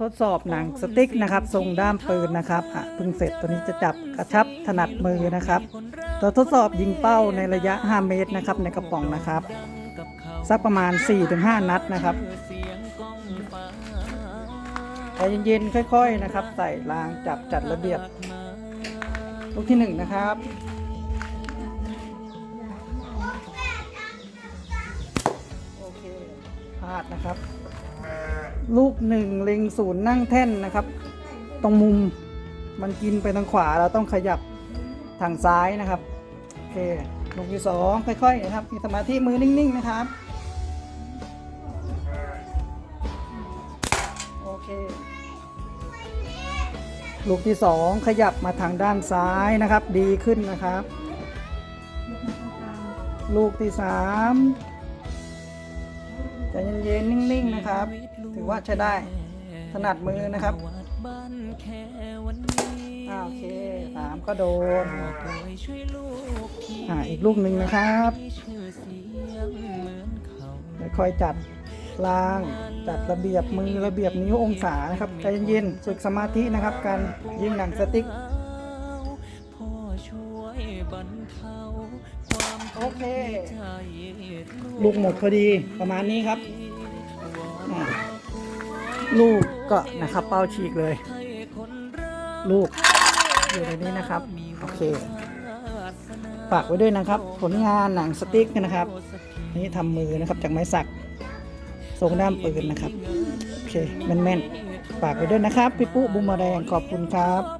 ทดสอบหนังสติ๊กนะครับ ทรงด้ามปืนนะครับอะเพิ่งเสร็จตัวนี้จะจับกระชับถนัดมือนะครับตัวทดสอบยิงเป้าในระยะ 5 เมตรนะครับในกระป๋องนะครับ สักประมาณ 4-5 นัดนะครับใจเย็นๆค่อย ๆนะครับ ใส่รางจับจัดระเบียบลูกที่หนึ่งนะครับโอเค พลาดนะครับ ลูกหนึ่งเล็งศูนย์นั่งแท่นนะครับ ตรงมุมมันกินไปทางขวาเราต้องขยับทางซ้ายนะครับโอเคลูกที่สองค่อยๆนะครับ มีสมาธิมือนิ่งๆนะครับโอเคลูกที่สองขยับมาทางด้านซ้ายนะครับ ดีขึ้นนะครับ ลูกที่สาม ใจเย็นๆนิ่งๆนะครับ ถือว่าใช้ได้ถนัดมือนะครับโอเคสามก็โดนอ่าอีกลูกหนึ่งนะครับค่อยๆจัดล่างจัดระเบียบมือระเบียบนิ้วองศานะครับใจเย็นๆฝึกสมาธินะครับ การยิงหนังสติ๊ก โอเค ลูกหมดพอดีประมาณนี้ครับอ่าลูกก็นะครับ เป้าฉีกเลย ลูกอยู่ในนี้นะครับ โอเคฝากไว้ด้วยนะครับ ผลงานหนังสติ๊กนะครับ นี่ทำมือนะครับจากไม้สักทรงด้ามปืนนะครับ โอเคแม่นๆฝากไว้ด้วยนะครับ พี่ปุ๊บูมแมลงขอบคุณครับ